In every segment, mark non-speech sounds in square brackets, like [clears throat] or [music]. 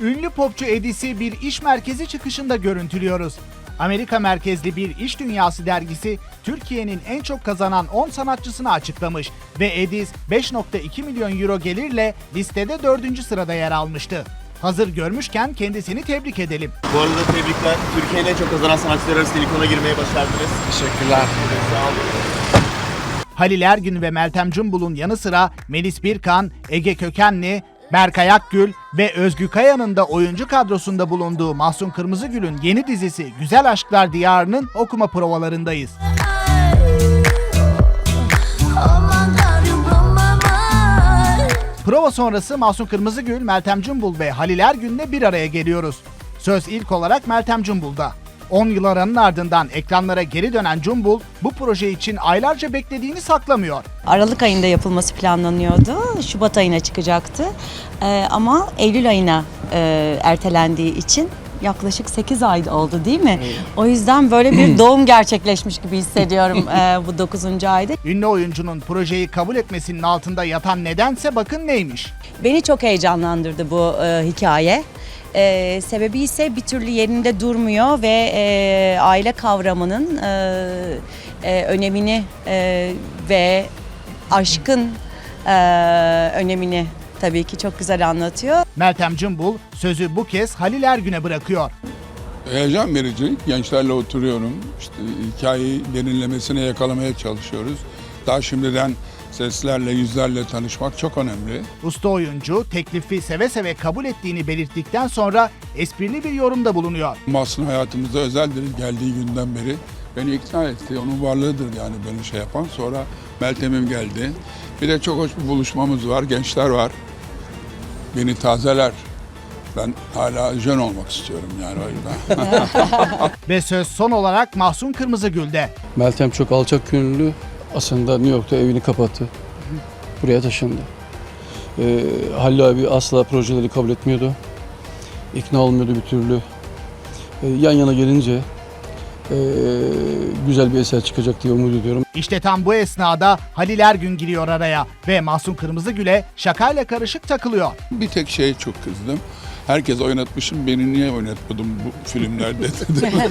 Ünlü popçu Edis'i bir iş merkezi çıkışında görüntülüyoruz. Amerika merkezli bir iş dünyası dergisi Türkiye'nin en çok kazanan 10 sanatçısını açıklamış ve Edis 5.2 milyon euro gelirle listede 4. sırada yer almıştı. Hazır görmüşken kendisini tebrik edelim. Bu arada tebrikler. Türkiye'nin en çok kazanan sanatçılar arasında ilk ona girmeye başardınız. Teşekkürler. Sağ olun. Halil Ergün ve Meltem Cumbul'un yanı sıra Melis Birkan, Ege Kökenli, Berkay Akgül ve Özgü Kaya'nın da oyuncu kadrosunda bulunduğu Mahsun Kırmızıgül'ün yeni dizisi Güzel Aşklar Diyarı'nın okuma provalarındayız. Prova sonrası Mahsun Kırmızıgül, Meltem Cumbul ve Halil Ergün'le bir araya geliyoruz. Söz ilk olarak Meltem Cumbul'da. 10 yıl aranın ardından ekranlara geri dönen Cumbul bu proje için aylarca beklediğini saklamıyor. Aralık ayında yapılması planlanıyordu. Şubat ayına çıkacaktı. Ee, ama Eylül ayına e, ertelendiği için yaklaşık 8 ay oldu değil mi? O yüzden böyle bir [clears throat] doğum gerçekleşmiş gibi hissediyorum e, bu 9. ayda. Ünlü oyuncunun projeyi kabul etmesinin altında yatan nedense bakın neymiş. Beni çok heyecanlandırdı bu e, hikaye. E, sebebi ise bir türlü yerinde durmuyor ve e, aile kavramının e, e, önemini e, ve aşkın e, önemini tabii ki çok güzel anlatıyor. Meltem Cumbul sözü bu kez Halil Ergün'e bırakıyor. Heyecan verici. Gençlerle oturuyorum. İşte hikayeyi derinlemesine yakalamaya çalışıyoruz. Daha şimdiden seslerle, yüzlerle tanışmak çok önemli. Usta oyuncu teklifi seve seve kabul ettiğini belirttikten sonra esprili bir yorumda bulunuyor. Mahsun hayatımızda özeldir geldiği günden beri. Beni ikna etti. Onun varlığıdır yani beni şey yapan. Sonra Meltem'im geldi. Bir de çok hoş bir buluşmamız var. Gençler var. Beni tazeler. Ben hala jön olmak istiyorum yani o yüzden. [laughs] Ve söz son olarak Mahsun Kırmızıgül'de. Meltem çok alçak gönüllü. Aslında New York'ta evini kapattı. Buraya taşındı. Ee, Halil abi asla projeleri kabul etmiyordu. İkna olmuyordu bir türlü. Ee, yan yana gelince ee, güzel bir eser çıkacak diye umut ediyorum. İşte tam bu esnada Halil Ergün giriyor araya ve Mahsun Kırmızıgül'e şakayla karışık takılıyor. Bir tek şeye çok kızdım. Herkes oynatmışım, beni niye oynatmadın bu filmlerde dedi. [laughs]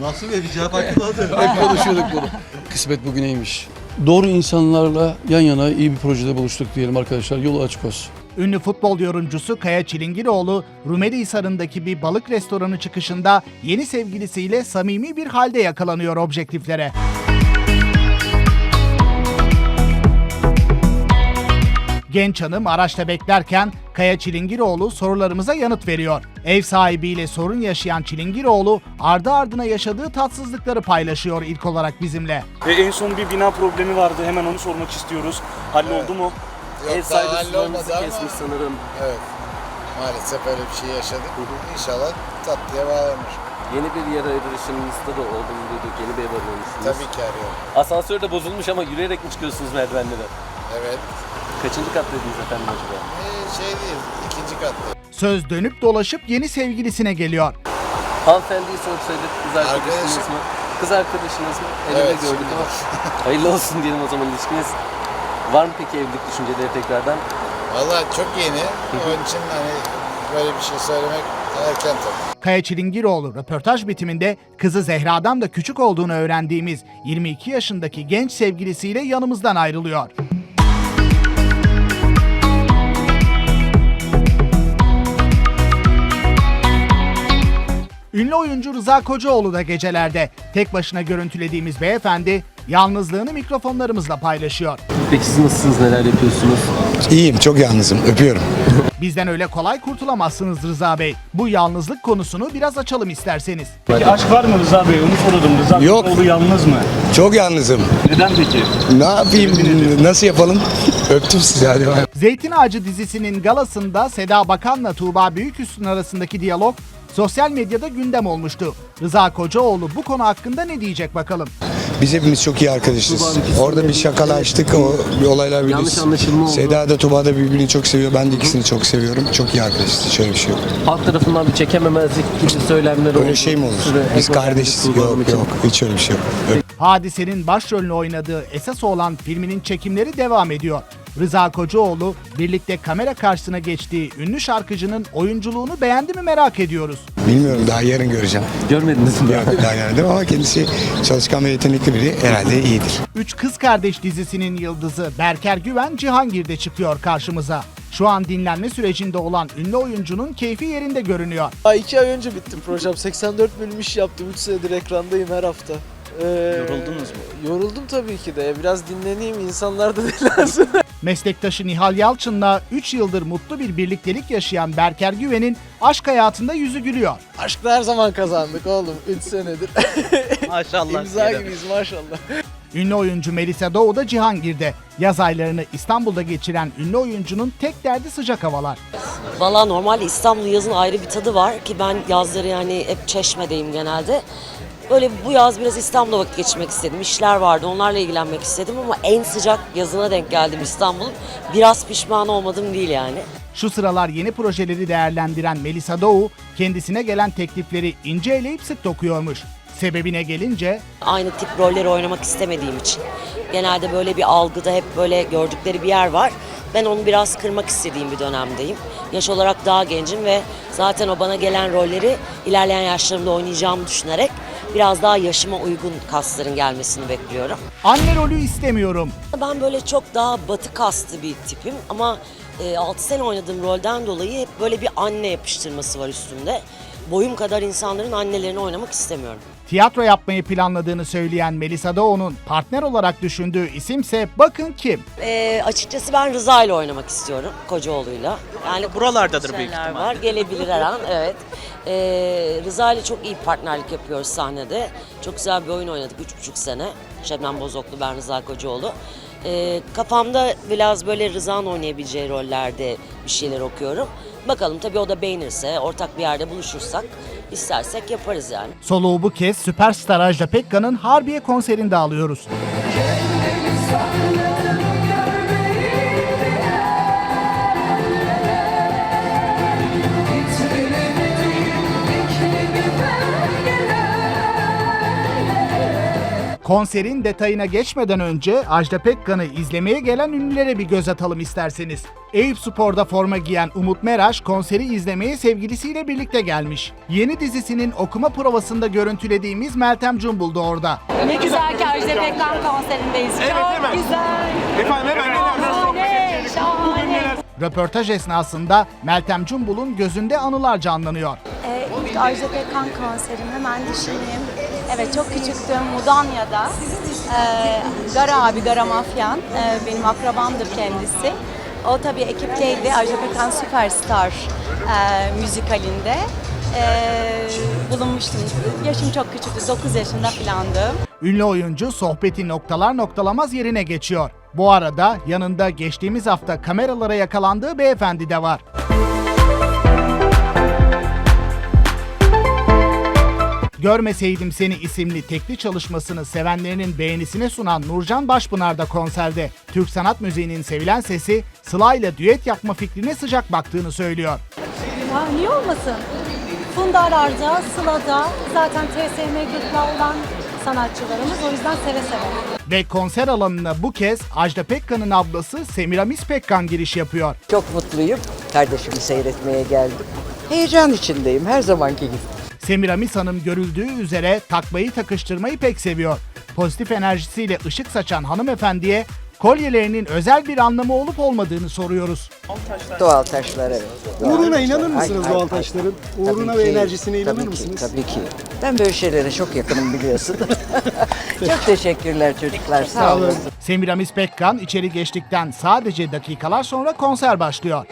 Nasıl bir cevap oldu? Hep konuşuyorduk bunu. Kısmet bugüneymiş. Doğru insanlarla yan yana iyi bir projede buluştuk diyelim arkadaşlar. Yolu açık olsun. Ünlü futbol yorumcusu Kaya Çilingiroğlu, Rumeli Hisarı'ndaki bir balık restoranı çıkışında yeni sevgilisiyle samimi bir halde yakalanıyor objektiflere. Genç hanım araçta beklerken Kaya Çilingiroğlu sorularımıza yanıt veriyor. Ev sahibiyle sorun yaşayan Çilingiroğlu ardı ardına yaşadığı tatsızlıkları paylaşıyor ilk olarak bizimle. Ve en son bir bina problemi vardı. Hemen onu sormak istiyoruz. Halloldu mu? Yok, Ev sahibi sularınızı ama- kesmiş sanırım. Evet. Maalesef öyle bir şey yaşadık. İnşallah tatlıya bağlanır. Yeni bir yer arayışınızda da olduğunu duyduk. Yeni bir ev arıyormuşsunuz. Tabii ki arıyorum. Asansör de bozulmuş ama yürüyerek mi çıkıyorsunuz merdivenlere? Evet. Kaçıncı katlıydınız efendim acaba? Ee, şey değil, ikinci katta. Söz dönüp dolaşıp yeni sevgilisine geliyor. Hanımefendiyi sorsaydık kız arkadaşınız Arkadaşım. mı? Kız arkadaşınız mı? El ele Evet, gördük şimdi ama. [laughs] Hayırlı olsun diyelim o zaman ilişkiniz. Var mı peki evlilik düşünceleri tekrardan? Valla çok yeni. Onun için hani böyle bir şey söylemek erken tabii. Kaya Çilingiroğlu röportaj bitiminde kızı Zehra'dan da küçük olduğunu öğrendiğimiz 22 yaşındaki genç sevgilisiyle yanımızdan ayrılıyor. Oyuncu Rıza Kocaoğlu da gecelerde. Tek başına görüntülediğimiz beyefendi yalnızlığını mikrofonlarımızla paylaşıyor. Peki siz nasılsınız? Neler yapıyorsunuz? İyiyim, çok yalnızım. Öpüyorum. [laughs] Bizden öyle kolay kurtulamazsınız Rıza Bey. Bu yalnızlık konusunu biraz açalım isterseniz. Peki aşk var mı Rıza Bey? Onu soruyordum. Rıza Yok. Kocaoğlu yalnız mı? Çok yalnızım. Neden peki? Ne yapayım, nasıl yapalım? [laughs] Öptüm sizi hadi. bay. Zeytin Ağacı dizisinin galasında Seda Bakan'la Tuğba Büyüküstün arasındaki diyalog sosyal medyada gündem olmuştu. Rıza Kocaoğlu bu konu hakkında ne diyecek bakalım. Biz hepimiz çok iyi arkadaşız. Orada bir şakalaştık, o bir olaylar Yanlış anlaşılma oldu. Seda da Tuba da birbirini çok seviyor. Ben de ikisini çok seviyorum. Çok iyi arkadaşız. Şöyle bir şey yok. Halk tarafından bir çekememezlik gibi söylemler oldu. Öyle şey mi olur? Size Biz kardeşiz. Yok için. yok. Hiç öyle bir şey yok. Hadisenin başrolünü oynadığı esas olan filminin çekimleri devam ediyor. Rıza Kocaoğlu birlikte kamera karşısına geçtiği ünlü şarkıcının oyunculuğunu beğendi mi merak ediyoruz. Bilmiyorum daha yarın göreceğim. Görmediniz mi? Yok daha görmedim ama kendisi çalışkan ve yetenekli biri herhalde iyidir. Üç Kız Kardeş dizisinin yıldızı Berker Güven Cihangir'de çıkıyor karşımıza. Şu an dinlenme sürecinde olan ünlü oyuncunun keyfi yerinde görünüyor. Aa, iki ay önce bitti projem. 84 bölüm iş yaptım. 3 senedir ekrandayım her hafta. Ee, Yoruldunuz mu? Yoruldum tabii ki de. Biraz dinleneyim. İnsanlar da [laughs] dinlensin. Meslektaşı Nihal Yalçın'la 3 yıldır mutlu bir birliktelik yaşayan Berker Güven'in aşk hayatında yüzü gülüyor. Aşkta her zaman kazandık oğlum. 3 senedir. [laughs] Maşallah. İmza gibiyiz maşallah. Ünlü oyuncu Melisa Doğu da Cihangir'de. Yaz aylarını İstanbul'da geçiren ünlü oyuncunun tek derdi sıcak havalar. Valla normalde İstanbul yazın ayrı bir tadı var ki ben yazları yani hep Çeşme'deyim genelde. Böyle bu yaz biraz İstanbul'da vakit geçirmek istedim. İşler vardı onlarla ilgilenmek istedim ama en sıcak yazına denk geldim İstanbul'un. Biraz pişman olmadım değil yani. Şu sıralar yeni projeleri değerlendiren Melisa Doğu kendisine gelen teklifleri ince eleyip sık dokuyormuş. Sebebine gelince Aynı tip rolleri oynamak istemediğim için. Genelde böyle bir algıda hep böyle gördükleri bir yer var. Ben onu biraz kırmak istediğim bir dönemdeyim. Yaş olarak daha gencim ve zaten o bana gelen rolleri ilerleyen yaşlarımda oynayacağımı düşünerek biraz daha yaşıma uygun kasların gelmesini bekliyorum. anne rolü istemiyorum. Ben böyle çok daha batı kastı bir tipim ama 6 sene oynadığım rolden dolayı hep böyle bir anne yapıştırması var üstünde. Boyum kadar insanların annelerini oynamak istemiyorum. Tiyatro yapmayı planladığını söyleyen Melisa Doğu'nun partner olarak düşündüğü isimse bakın kim. Ee, açıkçası ben Rıza ile oynamak istiyorum Kocaoğlu'yla. Yani Buralardadır büyük ihtimalle. var. Gelebilir her an evet. Ee, Rıza ile çok iyi partnerlik yapıyoruz sahnede. Çok güzel bir oyun oynadık üç buçuk sene. Şebnem Bozoklu, ben Rıza Kocaoğlu. Ee, kafamda biraz böyle Rıza'nın oynayabileceği rollerde bir şeyler okuyorum. Bakalım tabii o da beğenirse, ortak bir yerde buluşursak, istersek yaparız yani. Soluğu bu kez süperstar Ajda Pekkan'ın Harbiye konserinde alıyoruz. Konserin detayına geçmeden önce Ajda Pekkan'ı izlemeye gelen ünlülere bir göz atalım isterseniz. Eyüp Spor'da forma giyen Umut Meraş konseri izlemeye sevgilisiyle birlikte gelmiş. Yeni dizisinin okuma provasında görüntülediğimiz Meltem Cumbul da orada. Ne güzel ki Ajda Pekkan konserindeyiz. Çok güzel. Efendim hemen Şahane, şahane. Röportaj esnasında Meltem Cumbul'un gözünde anılar canlanıyor. Ee, ilk Ajda Pekkan konserim hemen düşüneyim. Evet çok küçüktüm Mudanya'da. Ee, Gara abi, Gara Mafyan. Ee, benim akrabamdır kendisi. O tabii ekipteydi. Ajda Pekkan Süperstar e, müzikalinde. Ee, bulunmuştum. Yaşım çok küçüktü. 9 yaşında filandım. Ünlü oyuncu sohbeti noktalar noktalamaz yerine geçiyor. Bu arada yanında geçtiğimiz hafta kameralara yakalandığı beyefendi de var. Görmeseydim Seni isimli tekli çalışmasını sevenlerinin beğenisine sunan Nurcan Başpınar da konserde. Türk sanat müziğinin sevilen sesi Sıla ile düet yapma fikrine sıcak baktığını söylüyor. Ya niye olmasın? Funda Arar'da, Sıla'da zaten TSM Gırt'la olan sanatçılarımız. O yüzden seve seve. Ve konser alanına bu kez Ajda Pekkan'ın ablası Semiramis Pekkan giriş yapıyor. Çok mutluyum. Kardeşimi seyretmeye geldim. Heyecan içindeyim her zamanki gibi. Semiramis Hanım görüldüğü üzere takmayı takıştırmayı pek seviyor. Pozitif enerjisiyle ışık saçan hanımefendiye kolyelerinin özel bir anlamı olup olmadığını soruyoruz. Doğal taşlar evet. Uğruna inanır mısınız doğal taşların? Uğruna ve enerjisine inanır tabii mısınız? Ki, tabii ki. Ben böyle şeylere çok yakınım biliyorsun. [laughs] çok teşekkürler çocuklar. Sağ olun. Semiramis Pekkan içeri geçtikten sadece dakikalar sonra konser başlıyor.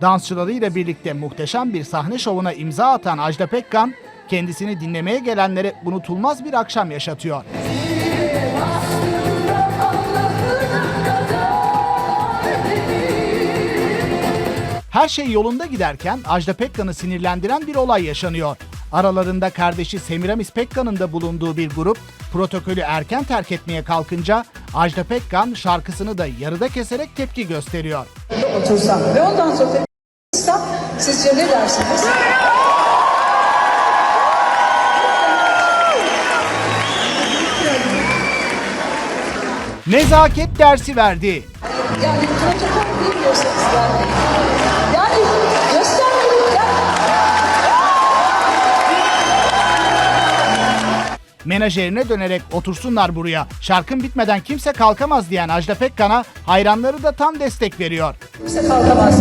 Dansçılarıyla birlikte muhteşem bir sahne şovuna imza atan Ajda Pekkan, kendisini dinlemeye gelenlere unutulmaz bir akşam yaşatıyor. Her şey yolunda giderken Ajda Pekkan'ı sinirlendiren bir olay yaşanıyor. Aralarında kardeşi Semiramis Pekkan'ın da bulunduğu bir grup protokolü erken terk etmeye kalkınca Ajda Pekkan şarkısını da yarıda keserek tepki gösteriyor. Otursam ve ondan sonra sizce ne dersiniz? Nezaket dersi verdi. Yani protokol bilmiyorsanız yani. Yani göstermeyin. Menajerine dönerek otursunlar buraya. Şarkın bitmeden kimse kalkamaz diyen Ajda Pekkan'a hayranları da tam destek veriyor. Kimse kalkamaz.